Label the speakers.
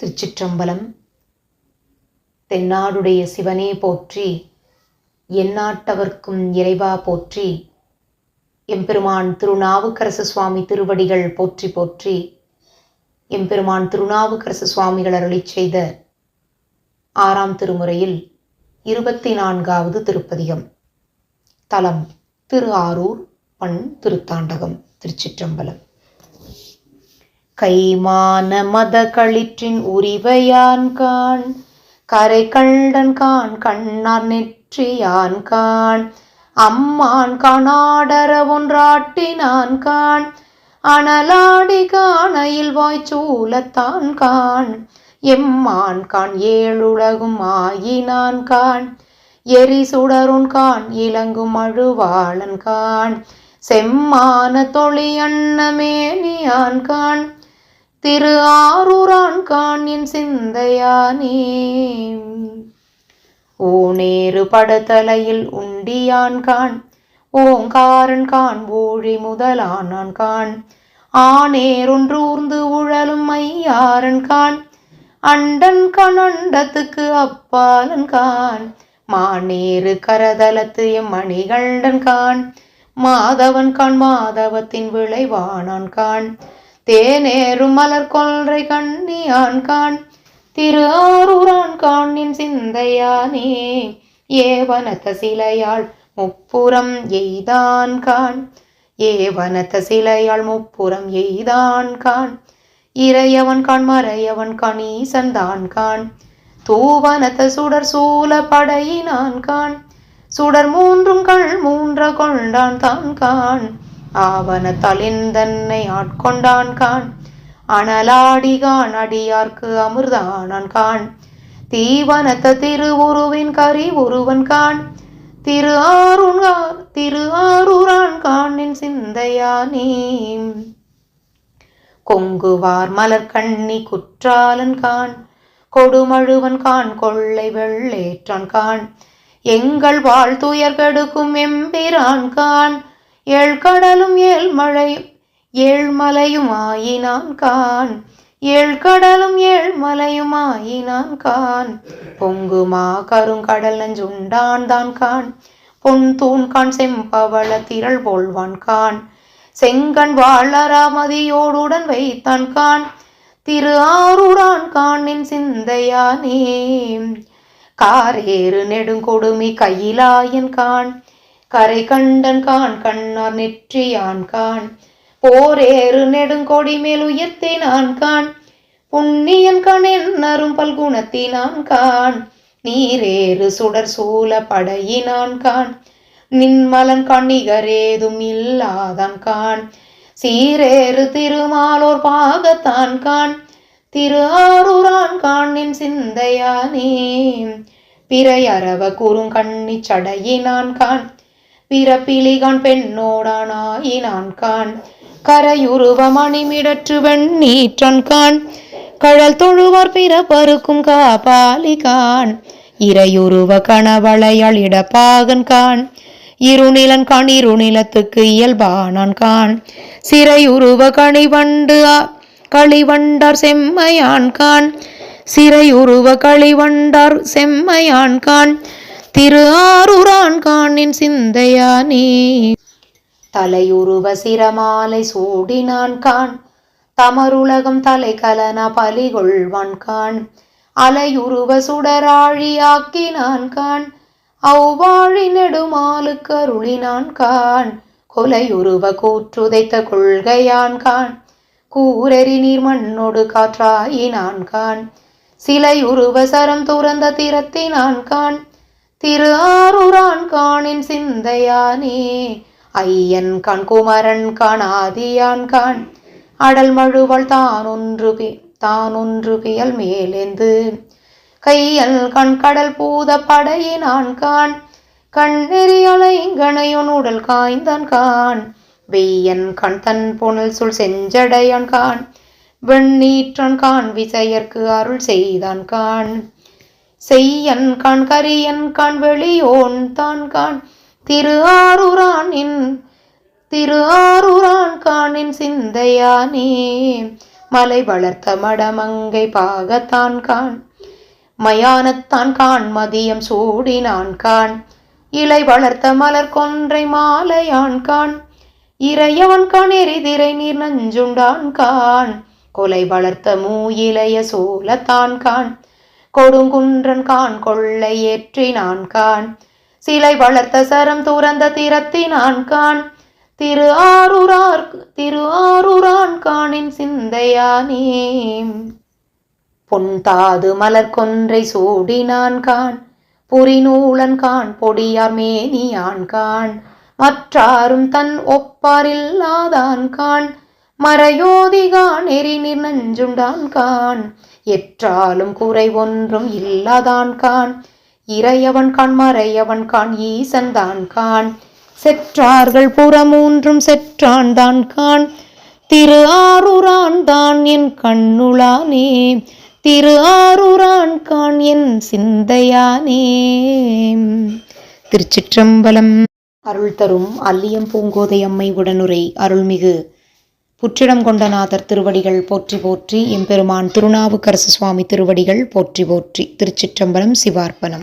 Speaker 1: திருச்சிற்றம்பலம். தென்னாடுடைய சிவனே போற்றி எந்நாட்டவர்க்கும் இறைவா போற்றி எம்பெருமான் திருநாவுக்கரசு சுவாமி திருவடிகள் போற்றி போற்றி எம்பெருமான் திருநாவுக்கரசு சுவாமிகள் அருளி செய்த ஆறாம் திருமுறையில் இருபத்தி நான்காவது திருப்பதிகம். தலம் திரு ஆரூர் பண் திருத்தாண்டகம் திருச்சிற்றம்பலம். கைமான மத களிற்றின் உரிவையான் கான் கரை கண்டன் கான் கண்ணார் நெற்றியான் கான் அம்மான் கணாடர ஒன்றாட்டினான் கான் அனலாடி காணையில் வாய்ச்சூலத்தான் கான் எம்மான் கான் ஏழுலகும் ஆயினான் கான் எரி சுடருன் கான் இலங்கும் அழுவாளன் கான் செம்மான தொழியண்ணமேனியான் கான் திரு ஆரூரான் கான் என் சிந்தையானே. ஓனேறு படத்தலையில் உண்டியான் கான் ஓங்காரன் கான் ஊழி முதலானான் கான் ஆனேரொன்றூர்ந்து உழலும் ஐயாரன் கான் அண்டன் கான் அண்டத்துக்கு அப்பாலன் கான் மானேறு கரதலத்து மணிகண்டன் கான் மாதவன் கான் மாதவத்தின் விளைவானான் கான் தேனேறும் மலர் கொள்றை கண்ணியான் கான் திரு ஆரூரான் காணின் சிந்தையானே ஏவனத சிலையாள் முப்புறம் எய்தான் கான் ஏவனத்த சிலையாள் முப்புறம் எய்தான் கான் இறையவன் கான் மறையவன் கான் ஈசன்தான் கான் தூவனத்த சுடர் சூல படையினான் கான் சுடர் மூன்றும் கள் மூன்ற கொண்டான் தான் கான் ஆவன தலிந்தன்னை ஆட்கொண்டான் கான். அனலாடிகான் அடியார்க்கு அமிர்தானான் கான். தீவனத்த திருவுருவின் கரி உருவன் கான். திரு ஆருணா திரு ஆரூரான் காணின் சிந்தையானே கொங்குவார் மலர் கண்ணி குற்றாலன் கான். கொடுமழுவன் கான் கொள்ளை வெள்ளேற்றான் கான். எங்கள் வாழ்த்துயர் கெடுக்கும் எம்பிரான் கான். ஏழ்கடலும் ஏழ்மழையும் ஏழ்மலையும் ஆயினான் கான். ஏழ்கடலும் ஏழ்மலையும் ஆயினான் கான். பொங்குமா கருங்கடல் நஞ்சுண்டான் தான் கான். பொன் தூண் கான் செம்பவள திரள் போல்வான் கான். செங்கண் வாழராமதியோடுடன் வைத்தான் கான். திரு ஆறுடான் காணின் சிந்தையானே. காரேறு நெடுங்கொடுமி கையிலாயன் கான். கரை கண்டன் கான் கண்ணார் நெற்றியான் கான் போரேறு நெடுங்கொடி மேல் உயர்த்தினான் கான் புண்ணியன் கண் என்னரும் பல்குணத்தினான் கான் நீரேறு சுடர் சூழ படையினான் கான் நின்மலன் கண்ணிகரேதும் இல்லாதான் கான் சீரேறு திருமாலோர் பாகத்தான் கான் திரு ஆரூரான் காணின் சிந்தையானே பிறையறவ குறுங்கண்ணி சடையினான் கான் பிறப்பிலிகான் பெண்ணோடானாயினான் கான் கரையுருவ மணிமிடற்று வெண்ணீற்றன் கான். கழல் தொழுவார் பிறப்பருக்கும் காபாலிகான். இறையுருவ கணவளையாள் இடப்பாகன் கான். இருநிலன் கான் இருநிலத்துக்கு இயல்பானான் கான். சிறையுருவ கணிவண்டு களிவண்டார் செம்மையான் கான். சிறையுருவ களிவண்டார் செம்மையான் கான். திரு ஆறுரான் காணின் சிந்தையானே. தலையுருவ சிரமாலை சூடினான் கான். தமருலகம் தலை கலன பலிகொள்வான் கான் அலையுருவ சுடராழியாக்கினான் கான். அவ்வாழி நெடுமாலுக்கு அருளினான் கான். கொலையுருவ கூற்றுதைத்த கொள்கையான் கான். கூரறி நீர் மண்ணோடு காற்றாயினான் கான். சிலையுருவ சரம் துறந்த திறத்தினான் கான். திரு ஆரூரான் காணின் சிந்தையானே. ஐயன் கான் குமரன் கான் ஆதியான் கான் அடல் மழுவள் தான் ஒன்று தான் ஒன்று பியல் மேலேந்து. கையல் கண் கடல் பூத படையினான் கான் கண்ணெறி அலைங்கணையொன் உடல் காய்ந்தான் கான் வெய்யன் கண் தன் புனல் சுள் செஞ்சடையான் கான் வெண்ணீற்றன் கான் விசையர்க்கு அருள் செய்தான் கான் செய்யன் கான் கரியன் கான் வெளியோன் தான் கான் திரு ஆறுரானின் திரு ஆறுரான் காணின் சிந்தையானே. மலை வளர்த்த மடமங்கை பாகத்தான் கான் மயானத்தான் கான் மதியம் சூடினான் கான் இலை வளர்த்த மலர் கொன்றை மாலையான் கான் இறையவன் கான் எரிதிரை நீர் நஞ்சுண்டான் கான் கொலை வளர்த்த மூ இளைய சோலத்தான் கான் கொடுங்குன்றன் கான் கொள்ளை ஏற்றினான் கான் சிலை வளர்த்த சரம் துறந்த திறத்தினான் கான் திரு ஆரூரார் திரு ஆரூரான் காணின் சிந்தையானே. பொன்தாது மலர் கொன்றை சூடினான் கான் புரிநூலன் கான் பொடியார் மேனியான் கான் மற்றாரும் தன் ஒப்பாரில்லாதான் கான் மறையோதிகான் எரிநீர் நஞ்சுண்டான் கான் எற்றாலும் குறை ஒன்றும் இல்லாதான் கான் இறையவன் கான் மறையவன் கான் ஈசன் தான் கான் செற்றார்கள் புறமூன்றும் செற்றான் தான் கான் திரு ஆரூரான் தான் என் கண்ணுளானே. திரு ஆரூரான் கான் என் சிந்தையானே. திருச்சிற்றம்பலம். அருள் தரும் அல்லியம் பூங்கோதை அம்மை உடனுரை. அருள்மிகு புற்றிடம் கொண்டநாதர் திருவடிகள் போற்றி போற்றி எம்பெருமான் திருநாவுக்கரசு சுவாமி திருவடிகள் போற்றி போற்றி திருச்சிற்றம்பலம் சிவார்ப்பணம்.